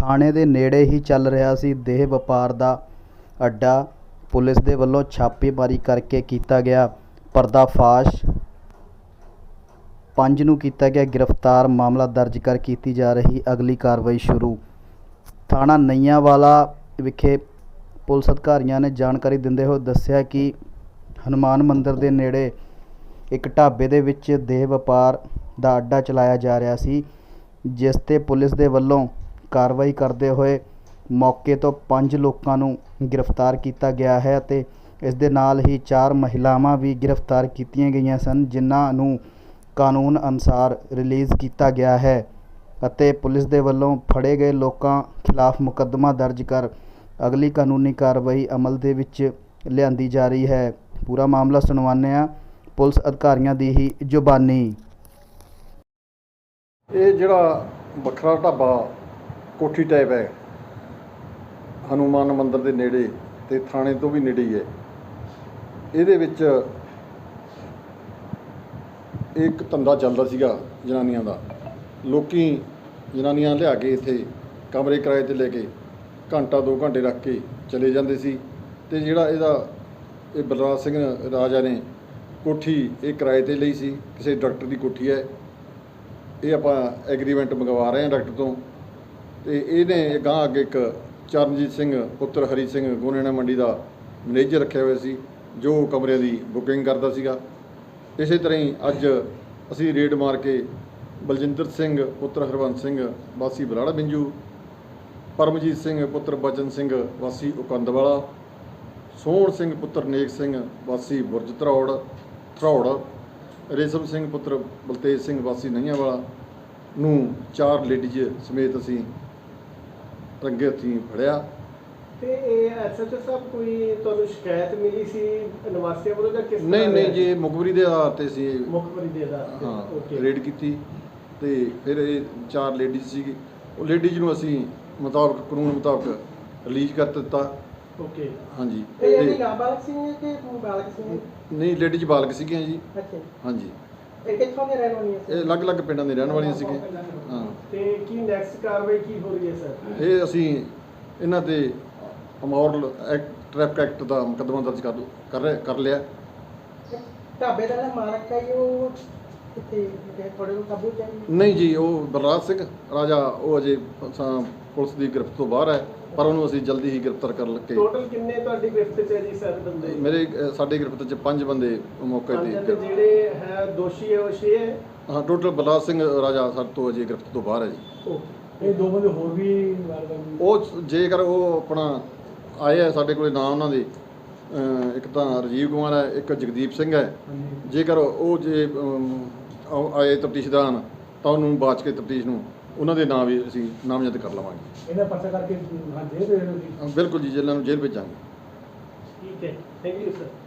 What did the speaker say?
ਥਾਣੇ ਦੇ ਨੇੜੇ ਹੀ ਚੱਲ ਰਿਹਾ ਸੀ ਦੇਹ ਵਪਾਰ ਦਾ ਅੱਡਾ। ਪੁਲਿਸ ਦੇ ਵੱਲੋਂ ਛਾਪੇਮਾਰੀ ਕਰਕੇ ਕੀਤਾ ਗਿਆ ਪਰਦਾਫਾਸ਼। ਪੰਜ ਨੂੰ ਕੀਤਾ ਗਿਆ ਗ੍ਰਿਫਤਾਰ। ਮਾਮਲਾ ਦਰਜ ਕਰ ਕੀਤੀ ਜਾ ਰਹੀ। ਅਗਲੀ ਕਾਰਵਾਈ ਸ਼ੁਰੂ। ਥਾਣਾ ਨਈਆਂਵਾਲਾ ਵਿਖੇ ਪੁਲਿਸ ਅਧਿਕਾਰੀਆਂ ਨੇ ਜਾਣਕਾਰੀ ਦਿੰਦੇ ਹੋਏ ਦੱਸਿਆ ਕਿ ਹਨੂਮਾਨ ਮੰਦਿਰ ਦੇ ਨੇੜੇ ਇੱਕ ਢਾਬੇ ਦੇ ਵਿੱਚ ਦੇਹ ਵਪਾਰ ਦਾ ਅੱਡਾ ਚਲਾਇਆ ਜਾ ਰਿਹਾ ਸੀ, ਜਿਸ ਤੇ ਪੁਲਿਸ ਦੇ ਵੱਲੋਂ ਕਾਰਵਾਈ ਕਰਦੇ ਹੋਏ ਮੌਕੇ ਤੋਂ ਪੰਜ ਲੋਕਾਂ ਨੂੰ ਗ੍ਰਿਫਤਾਰ ਕੀਤਾ ਗਿਆ ਹੈ ਅਤੇ ਇਸ ਦੇ ਨਾਲ ਹੀ ਚਾਰ ਮਹਿਲਾਵਾਂ ਵੀ ਗ੍ਰਿਫਤਾਰ ਕੀਤੀਆਂ ਗਈਆਂ ਸਨ, ਜਿਨ੍ਹਾਂ ਨੂੰ ਕਾਨੂੰਨ ਅਨੁਸਾਰ ਰਿਲੀਜ਼ ਕੀਤਾ ਗਿਆ ਹੈ ਅਤੇ ਪੁਲਿਸ ਦੇ ਵੱਲੋਂ ਫੜੇ ਗਏ ਲੋਕਾਂ ਖਿਲਾਫ ਮੁਕੱਦਮਾ ਦਰਜ ਕਰ ਅਗਲੀ ਕਾਨੂੰਨੀ ਕਾਰਵਾਈ ਅਮਲ ਦੇ ਵਿੱਚ ਲਿਆਂਦੀ ਜਾ ਰਹੀ ਹੈ। ਪੂਰਾ ਮਾਮਲਾ ਸੁਣਵਾਉਂਦੇ ਹਾਂ ਪੁਲਿਸ ਅਧਿਕਾਰੀਆਂ ਦੀ ਹੀ ਜ਼ੁਬਾਨੀ। ਇਹ ਜਿਹੜਾ ਵੱਖਰਾ ਢਾਬਾ ਕੋਠੀ ਟਾਈਪ ਹੈ। ਹਨੂਮਾਨ ਮੰਦਿਰ ਦੇ ਨੇੜੇ ਅਤੇ ਥਾਣੇ ਤੋਂ ਵੀ ਨੇੜੇ ਹੀ ਹੈ। ਇਹਦੇ ਵਿੱਚ ਇੱਕ ਧੰਦਾ ਚੱਲਦਾ ਸੀਗਾ ਜਨਾਨੀਆਂ ਦਾ। ਲੋਕੀ ਜਨਾਨੀਆਂ ਲਿਆ ਕੇ ਇੱਥੇ ਕਮਰੇ ਕਿਰਾਏ ਤੇ ਲੈ ਕੇ ਘੰਟਾ 2 ਘੰਟੇ ਰੱਖ ਕੇ ਚਲੇ ਜਾਂਦੇ ਸੀ ਤੇ ਜਿਹੜਾ ਇਹਦਾ ਇਹ ਬਲਰਾਜ ਸਿੰਘ ਰਾਜਾ ਨੇ ਕੋਠੀ ਇਹ ਕਿਰਾਏ ਤੇ ਲਈ ਸੀ। ਕਿਸੇ ਡਾਕਟਰ ਦੀ ਕੋਠੀ ਹੈ। ਇਹ ਆਪਾਂ ਐਗਰੀਮੈਂਟ ਮੰਗਵਾ ਰਹੇ ਹਾਂ ਡਾਕਟਰ ਤੋਂ। ਤੇ ਇਹਨੇ ਗਾਂ ਅੱਗੇ ਇੱਕ ਚਰਨਜੀਤ ਸਿੰਘ, ਪੁੱਤਰ ਹਰੀ ਸਿੰਘ ਗੋਨੇਣਾ ਮੰਡੀ ਦਾ ਮੈਨੇਜਰ ਰੱਖਿਆ ਹੋਇਆ ਸੀ, ਜੋ ਕਮਰਿਆਂ ਦੀ ਬੁਕਿੰਗ ਕਰਦਾ ਸੀਗਾ। ਇਸੇ ਤਰ੍ਹਾਂ ਹੀ ਅੱਜ ਅਸੀਂ ਰੇਡ ਮਾਰ ਕੇ ਬਲਜਿੰਦਰ ਸਿੰਘ, ਪੁੱਤਰ ਹਰਵੰਤ ਸਿੰਘ, ਵਾਸੀ ਬਰਾੜਾ ਬਿੰਜੂ, ਪਰਮਜੀਤ ਸਿੰਘ, ਪੁੱਤਰ ਬਚਨ ਸਿੰਘ, ਵਾਸੀ ਉਕੰਦਵਾਲਾ, ਸੋਹਣ ਸਿੰਘ, ਪੁੱਤਰ ਨੇਕ ਸਿੰਘ, ਵਾਸੀ ਬੁਰਜ ਧਰੌੜ ਧਰੌੜ, ਰੇਸ਼ਮ ਸਿੰਘ, ਪੁੱਤਰ ਬਲਤੇਜ ਸਿੰਘ, ਵਾਸੀ ਨਈਆਂਵਾਲਾ ਨੂੰ ਚਾਰ ਲੇਡੀਜ਼ ਸਮੇਤ ਅਸੀਂ ਰੰਗੇ ਹੱਥੀਂ ਫੜਿਆ। ਤੇ ਇਹ ਐਸਐਚਓ ਸਾਹਿਬ ਕੋਈ ਤੁਹਾਨੂੰ ਸ਼ਿਕਾਇਤ ਮਿਲੀ ਸੀ ਨਿਵਾਸੀਆਂ ਵੱਲੋਂ ਜਾਂ ਕਿਸ ਨਹੀਂ ਨਹੀਂ? ਜੀ ਮੁਖਬਰੀ ਦੇ ਆਧਾਰ ਤੇ ਸੀ। ਮੁਖਬਰੀ ਦੇ ਆਧਾਰ ਤੇ ਹਾਂ ਰੇਡ ਕੀਤੀ ਤੇ ਫਿਰ ਇਹ ਚਾਰ ਲੇਡੀਜ਼ ਸੀਗੀ। ਉਹ ਲੇਡੀਜ਼ ਨੂੰ ਅਸੀਂ ਮੁਤਾਬਕ ਕਾਨੂੰਨ ਮੁਤਾਬਕ ਰਿਲੀਜ਼ ਕਰ ਦਿੱਤਾ। ਓਕੇ। ਹਾਂਜੀ। ਇਹ ਤੇ ਨਾਬਾਲਗ ਸੀ ਕਿ ਬਾਲਗ ਸੀ ਨਹੀਂ ਲੇਡੀਜ਼ ਬਾਲਗ ਸੀਗੀਆਂ ਜੀ। ਅੱਛਾ। ਹਾਂਜੀ। ਇਹ ਕਿੱਥੋਂ ਦੇ ਰਹਿਣ ਵਾਲੀਆਂ ਸੀ? ਇਹ ਅਲੱਗ-ਅਲੱਗ ਪਿੰਡਾਂ ਦੇ ਰਹਿਣ ਵਾਲੀਆਂ ਸੀਗੀਆਂ। ਹਾਂ। ਤੇ ਕੀ ਨੈਕਸਟ ਕਾਰਵਾਈ ਕੀ ਹੋ ਰਹੀ ਹੈ ਸਰ? ਇਹ ਅਸੀਂ ਇਹਨਾਂ ਤੇ ਅਮੌਰਲ ਐਕਟ ਟ੍ਰੈਫਿਕ ਐਕਟ ਦਾ ਮੁਕੱਦਮਾ ਦਰਜ ਕਰ ਲਿਆ। ਢਾਬੇ ਦਾ ਜਿਹੜਾ ਮਾਲਕ ਹੈ ਜੀ, ਉਹ? ਕਿੱਥੇ ਕਿਤੇ ਥੋੜੇ ਨੂੰ ਕਾਬੂ ਚ ਹੈ? ਜੀ? ਨਹੀਂ ਜੀ ਉਹ ਬਲਰਾਜ ਸਿੰਘ ਰਾਜਾ ਉਹ ਅਜੇ ਅਸਾਂ ਪੁਲਿਸ ਦੀ ਗ੍ਰਿਫਤ ਤੋਂ ਬਾਹਰ ਹੈ ਪਰ ਉਹਨੂੰ ਅਸੀਂ ਜਲਦੀ ਹੀ ਗ੍ਰਿਫਤਾਰ ਕਰ ਲੱਗੇ ਟੋਟਲ ਕਿੰਨੇ ਤੁਹਾਡੀ ਗ੍ਰਿਫਤ ਚ ਹੈ ਜੀ ਸਰ ਬੰਦੇ? ਮੇਰੇ ਅ, ਸਾਡੇ ਗ੍ਰਿਫਤ 'ਚ ਪੰਜ ਬੰਦੇ ਮੌਕੇ ਤੇ ਗ੍ਰਿਫਤ- ਜਿਹੜੇ ਹੈ ਦੋਸ਼ੀ ਹੈ ਉਹ ਛੇ ਹੈ? ਹਾਂ ਟੋਟਲ ਬਲਰਾਜ ਸਿੰਘ ਰਾਜਾ ਸਾਡੇ ਤੋਂ ਅਜੇ ਗ੍ਰਿਫਤ ਤੋਂ ਬਾਹਰ ਹੈ ਜੀ। ਓਕੇ ਇਹ ਦੋ ਬੰਦੇ ਹੋਰ ਵੀ ਵਾਰਦਾਤ ਉਹ ਜੇਕਰ ਉਹ ਆਪਣਾ ਆਏ ਆ ਸਾਡੇ ਕੋਲੇ ਨਾਮ ਉਹਨਾਂ ਦੇ ਅ, ਇੱਕ ਤਾਂ ਰਾਜੀਵ ਕੁਮਾਰ ਹੈ ਇੱਕ ਜਗਦੀਪ ਸਿੰਘ ਹੈ। ਹਾਂਜੀ। ਜੇਕਰ ਉਹ ਜੇ ਅਮ, ਆਉ- ਆਏ ਤਫਤੀਸ਼ਦਾਨ ਤਾਂ ਉਹਨੂੰ ਬਾਚ ਕੇ ਤਫਤੀਸ਼ ਨੂੰ ਉਹਨਾਂ ਦੇ ਨਾਮ ਵੀ ਅਸੀਂ ਨਾਮਜ਼ਦ ਕਰ ਲਵਾਂਗੇ। ਇਹਦਾ ਪਰਚਾ ਕਰਕੇ ਹਾਂ ਦੇ ਦੇ ਬਿਲਕੁਲ ਜੀ ਜੇਲ੍ਹਾਂ ਨੂੰ ਜੇਲ੍ਹ ਭੇਜਾਂਗੇ। ਠੀਕ ਹੈ ਥੈਂਕ ਯੂ ਸਰ